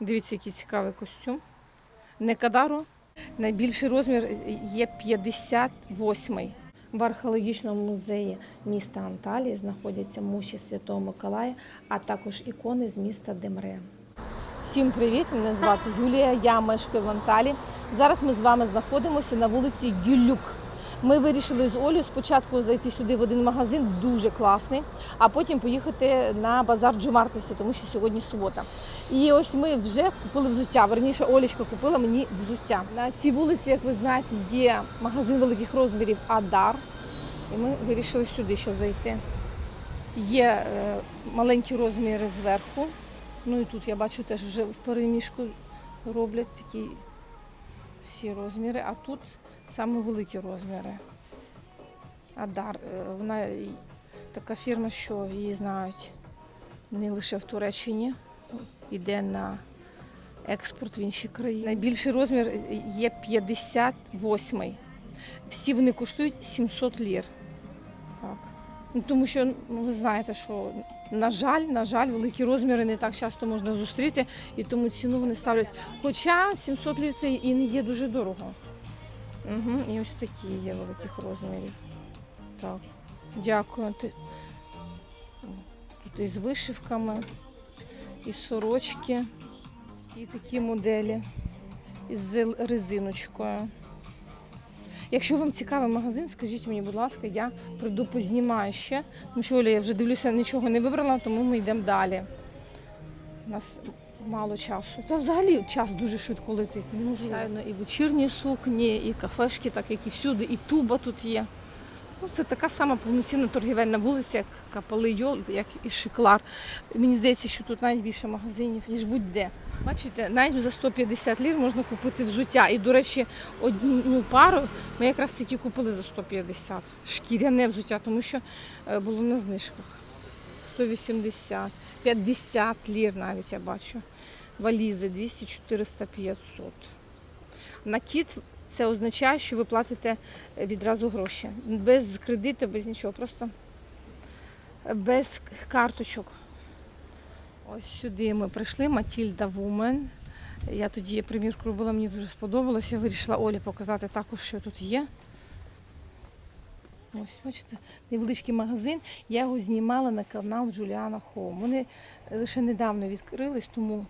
Дивіться, який цікавий костюм. Не кадару. Найбільший розмір є 58-й. В археологічному музеї міста Анталії знаходяться мощі Святого Миколая, а також ікони з міста Демре. Всім привіт! Мене звати Юлія, я мешкаю в Анталі. Зараз ми з вами знаходимося на вулиці Гюлюк. Ми вирішили з Олею спочатку зайти сюди в один магазин, дуже класний, а потім поїхати на базар Джумартесі, тому що сьогодні субота. І ось ми вже купили взуття. Верніше, Олечка купила мені взуття. На цій вулиці, як ви знаєте, є магазин великих розмірів Адар. І ми вирішили сюди ще зайти. Є е, маленькі розміри зверху. Ну і тут я бачу теж вже в переміжку роблять такі всі розміри, а тут саме великі розміри. Адар, е, вона така фірма, що її знають не лише в Туреччині, йде на експорт в інші країни. Найбільший розмір є 58-й. Всі вони коштують 700 лір. Так. Ну, тому що ну, ви знаєте, що на жаль, на жаль, великі розміри не так часто можна зустріти, і тому ціну вони ставлять. Хоча 700 лір це і не є дуже дорого. Угу, і ось такі є великих розмірів. Так, дякую. Тут із вишивками, і сорочки, і такі моделі із резиночкою. Якщо вам цікавий магазин, скажіть мені, будь ласка, я прийду познімаю ще. Тому що Оля, я вже дивлюся, нічого не вибрала, тому ми йдемо далі. У нас мало часу. Та взагалі час дуже швидко летить. Звичайно, І вечірні сукні, і кафешки, так як і всюди, і туба тут є. Ну, це така сама повноцінна торгівельна вулиця, як Капали Йол, як і Шиклар. Мені здається, що тут навіть більше магазинів, ніж будь-де. Бачите, навіть за 150 лір можна купити взуття. І, до речі, одну пару ми якраз таки купили за 150. Шкіряне взуття, тому що е, було на знижках. 180, 50 лір навіть я бачу. Валізи 200, 400, 500. Накид це означає, що ви платите відразу гроші. Без кредиту, без нічого, просто без карточок. Ось сюди ми прийшли, Матільда Вумен. Я тоді примірку робила, мені дуже сподобалось. Я вирішила Олі показати також, що тут є. Ось, бачите, невеличкий магазин. Я його знімала на канал Джуліана Хоум. Вони лише недавно відкрились, тому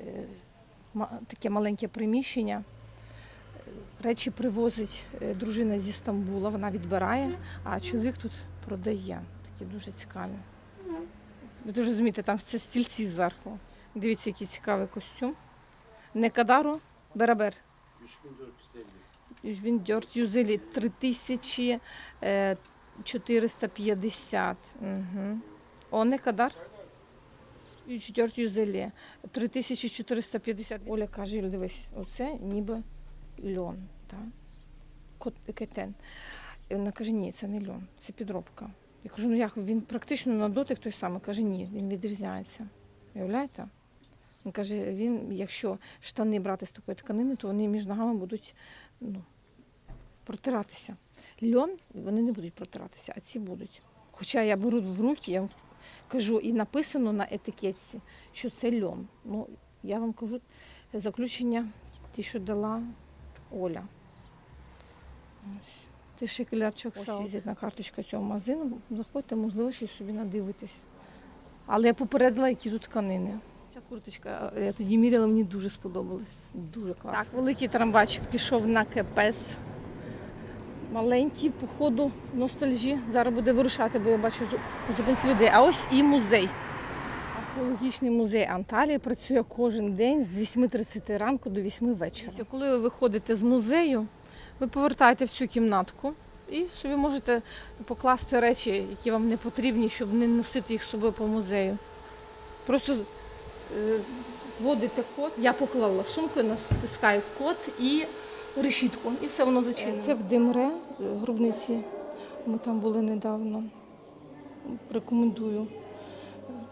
е, таке маленьке приміщення. Речі привозить е, дружина зі Стамбула, вона відбирає, а чоловік тут продає. Такі дуже цікаві. Ви дуже розумієте, там це стільці зверху. Дивіться, який цікавий костюм. Не кадару, берабер. 3450. 3450. Угу. О, не кадар. 4 3450. Оля каже, дивись, оце ніби льон. Так? Кетен. І вона каже, ні, це не льон, це підробка. Я кажу, ну як він практично на дотик той самий. Каже, ні, він відрізняється. Уявляєте? Він каже, він, якщо штани брати з такої тканини, то вони між ногами будуть ну, протиратися. Льон вони не будуть протиратися, а ці будуть. Хоча я беру в руки, я кажу, і написано на етикетці, що це льон. Ну, я вам кажу заключення, ті, що дала Оля. Ось. Ти шекелячок Ось візитна карточка цього магазину. Заходьте, можливо, щось собі надивитись. Але я попередила, які тут тканини. Ця курточка, я тоді міряла, мені дуже сподобалась. Дуже класно. Так, великий трамвайчик пішов на КПС. Маленький, по ходу ностальжі. Зараз буде вирушати, бо я бачу зупинці людей. А ось і музей. Археологічний музей Анталії працює кожен день з 8.30 ранку до 8 вечора. Коли ви виходите з музею, ви повертаєте в цю кімнатку і собі можете покласти речі, які вам не потрібні, щоб не носити їх з собою по музею. Просто е, вводите код. Я поклала сумку, натискаю код і решітку, і все воно зачинено. Це в Демре, е, гробниці. Ми там були недавно. Рекомендую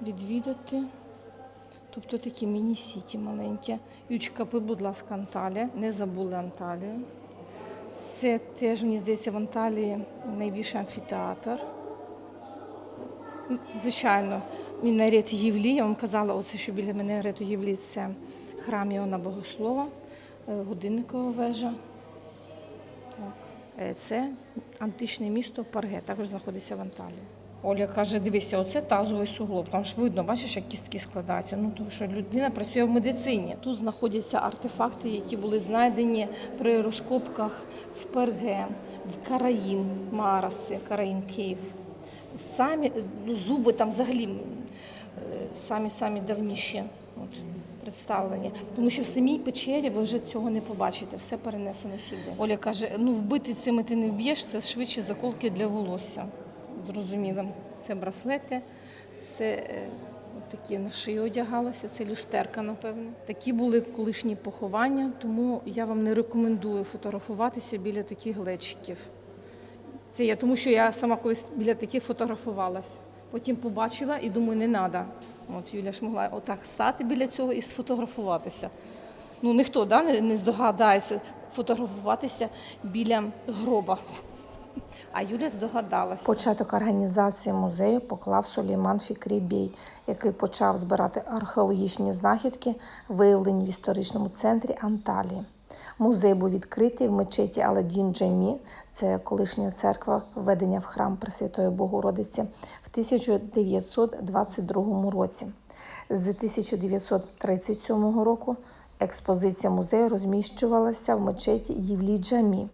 відвідати. Тобто такі міні-сіті маленькі. Ючкапи, будь ласка, Анталія. Не забули Анталію. Це теж, мені здається, в Анталії найбільший амфітеатр. Звичайно, Мінарет Євлі. Я вам казала, оце, що біля Мінарету Євлі це храм Іоанна Богослова, е, годинникова вежа. Так. Е, Це античне місто Парге, також знаходиться в Анталії. Оля каже: дивися, оце тазовий суглоб. Там ж видно, бачиш, як кістки складаються. Ну тому що людина працює в медицині. Тут знаходяться артефакти, які були знайдені при розкопках в Перге, в Караїм, Мараси, Караїм Київ. Самі ну, зуби там взагалі е, самі самі давніші от, представлені. Тому що в самій печері ви вже цього не побачите, все перенесено сюди. Оля каже: ну вбити цими ти не вб'єш, це швидше заколки для волосся. Зрозуміло. Це браслети, це е, такі на шию одягалося, це люстерка, напевно. Такі були колишні поховання, тому я вам не рекомендую фотографуватися біля таких глечиків. Це я тому, що я сама колись біля таких фотографувалась. Потім побачила і думаю, не треба. От Юля ж могла отак стати біля цього і сфотографуватися. Ну ніхто да, не здогадається фотографуватися біля гроба. А Юля здогадалася. Початок організації музею поклав Сулейман Фікрібей, який почав збирати археологічні знахідки, виявлені в історичному центрі Анталії. Музей був відкритий в мечеті Аладдін Джамі, це колишня церква введення в храм Пресвятої Богородиці в 1922 році. З 1937 року експозиція музею розміщувалася в мечеті Євлі Джамі.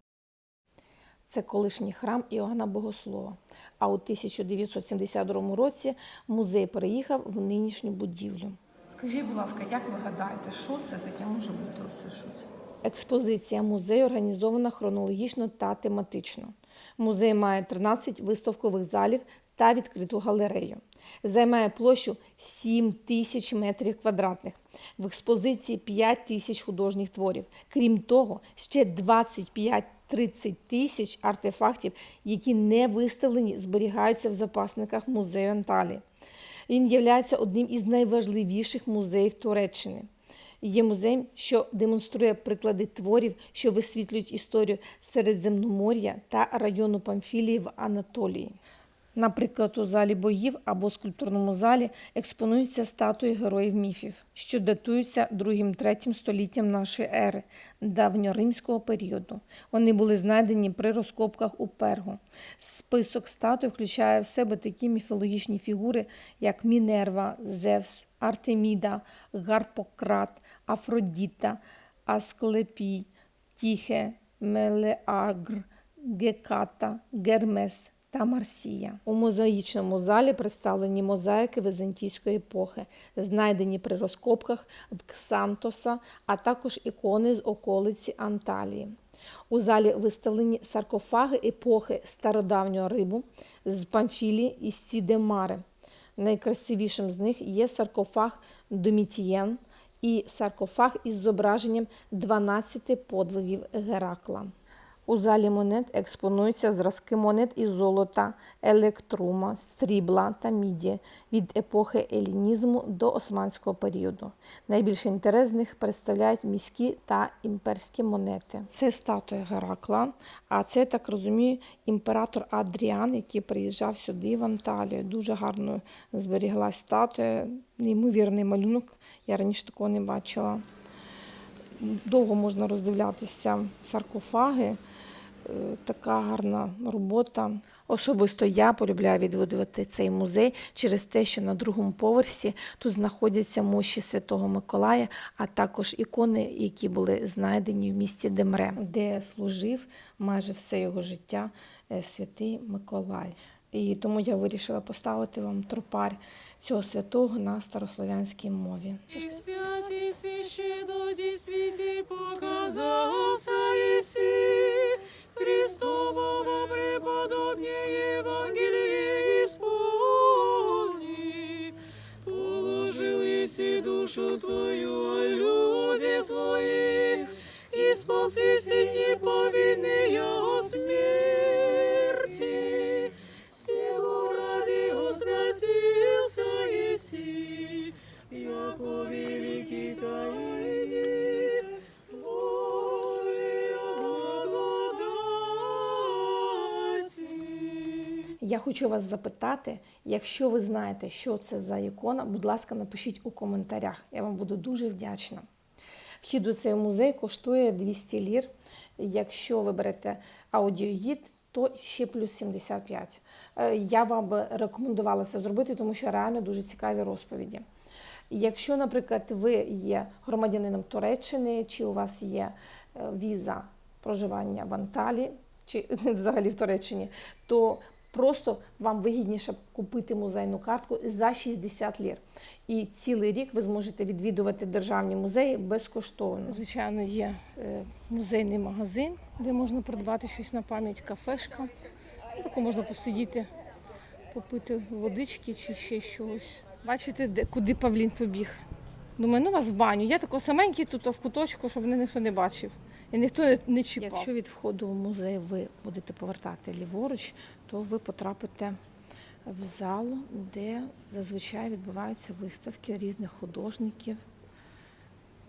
Це колишній храм Іоанна Богослова. А у 1972 році музей переїхав в нинішню будівлю. Скажіть, будь ласка, як ви гадаєте, що це таке може бути? Оце що це? Експозиція музею організована хронологічно та тематично. Музей має 13 виставкових залів та відкриту галерею. Займає площу 7 тисяч метрів квадратних. В експозиції 5 тисяч художніх творів. Крім того, ще 25 30 тисяч артефактів, які не виставлені, зберігаються в запасниках музею Анталії. Він є одним із найважливіших музеїв Туреччини. Є музей, що демонструє приклади творів, що висвітлюють історію Середземномор'я та району Памфілії в Анатолії. Наприклад, у залі боїв або скульптурному залі експонуються статуї героїв міфів, що датуються 2-3 століттям нашої ери, давньоримського періоду. Вони були знайдені при розкопках у Пергу. Список статуй включає в себе такі міфологічні фігури, як Мінерва, Зевс, Артеміда, Гарпократ, Афродіта, Асклепій, Тіхе, Мелеагр, Геката, Гермес та Марсія. У мозаїчному залі представлені мозаїки візантійської епохи, знайдені при розкопках в Ксантоса, а також ікони з околиці Анталії. У залі виставлені саркофаги епохи стародавнього Риму з Памфілії і Сідемари. Найкрасивішим з них є саркофаг Домітієн і саркофаг із зображенням 12 подвигів Геракла. У залі монет експонуються зразки монет із золота, електрума, стрібла та міді від епохи елінізму до османського періоду. Найбільший інтерес з них представляють міські та імперські монети. Це статуя Геракла, а це, так розумію, імператор Адріан, який приїжджав сюди в Анталію. Дуже гарно зберіглась статуя, неймовірний малюнок. Я раніше такого не бачила довго можна роздивлятися саркофаги. Е, Така гарна робота. Особисто я полюбляю відвідувати цей музей через те, що на другому поверсі тут знаходяться мощі Святого Миколая, а також ікони, які були знайдені в місті Демре, де служив майже все його життя е, святий Миколай. І тому я вирішила поставити вам тропарь цього святого на старослов'янській мові. Действительно показался Иси, Христового преподобнее Евангелие исполни. Положил Иси душу твою, о люди твои, и спаси сильни повинные о смерти. Я хочу вас запитати, якщо ви знаєте, що це за ікона, будь ласка, напишіть у коментарях. Я вам буду дуже вдячна. Вхід у цей музей коштує 200 лір. Якщо ви берете аудіогід, то ще плюс 75. Е, Я вам би рекомендувала це зробити, тому що реально дуже цікаві розповіді. Якщо, наприклад, ви є громадянином Туреччини, чи у вас є е, віза проживання в Анталії, чи взагалі в Туреччині, то просто вам вигідніше купити музейну картку за 60 лір. І цілий рік ви зможете відвідувати державні музеї безкоштовно. Звичайно, є е, музейний магазин, де можна придбати щось на пам'ять, кафешка. Тако можна посидіти, попити водички чи ще щось. Бачите, де, куди Павлін побіг? Думаю, ну вас в баню. Я тако саменький тут в куточку, щоб мене ніхто не бачив. І ніхто не, чіпав. Якщо від входу в музей ви будете повертати ліворуч, то ви потрапите в залу, де зазвичай відбуваються виставки різних художників.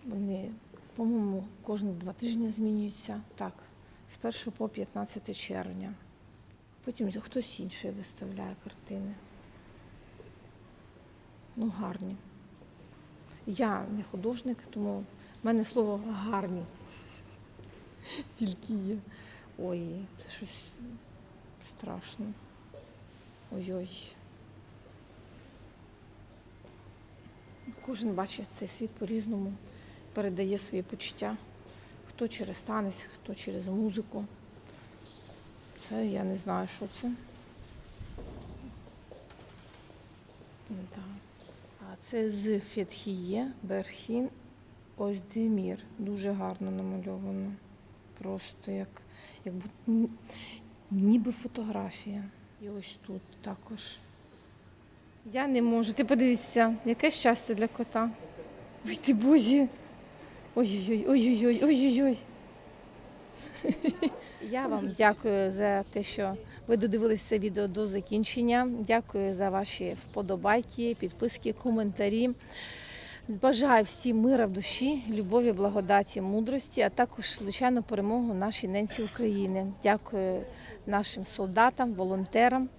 Вони, по-моєму, кожні два тижні змінюються. Так, з 1 по 15 червня. Потім хтось інший виставляє картини. Ну, гарні. Я не художник, тому в мене слово гарні. Тільки є. Ой, це щось страшно. Ой-ой. Кожен бачить цей світ по-різному, передає свої почуття. Хто через танець, хто через музику. Це я не знаю, що це. Да. А це з Фетхіє, Берхін, Оздемір. Дуже гарно намальовано. Просто як, як ніби фотографія. І ось тут також. Я не можу. Ти подивися, яке щастя для кота. Ой ти бозі. Ой-ой-ой, ой-ой-ой, ой-ой-ой. Я вам дякую за те, що ви додивилися це відео до закінчення. Дякую за ваші вподобайки, підписки, коментарі. Бажаю всім мира в душі, любові, благодаті, мудрості, а також, звичайно, перемогу нашій ненці України. Дякую нашим солдатам, волонтерам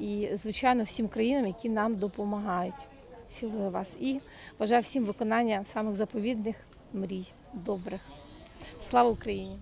і, звичайно, всім країнам, які нам допомагають. Цілую вас і бажаю всім виконання самих заповідних мрій, добрих. Слава Україні!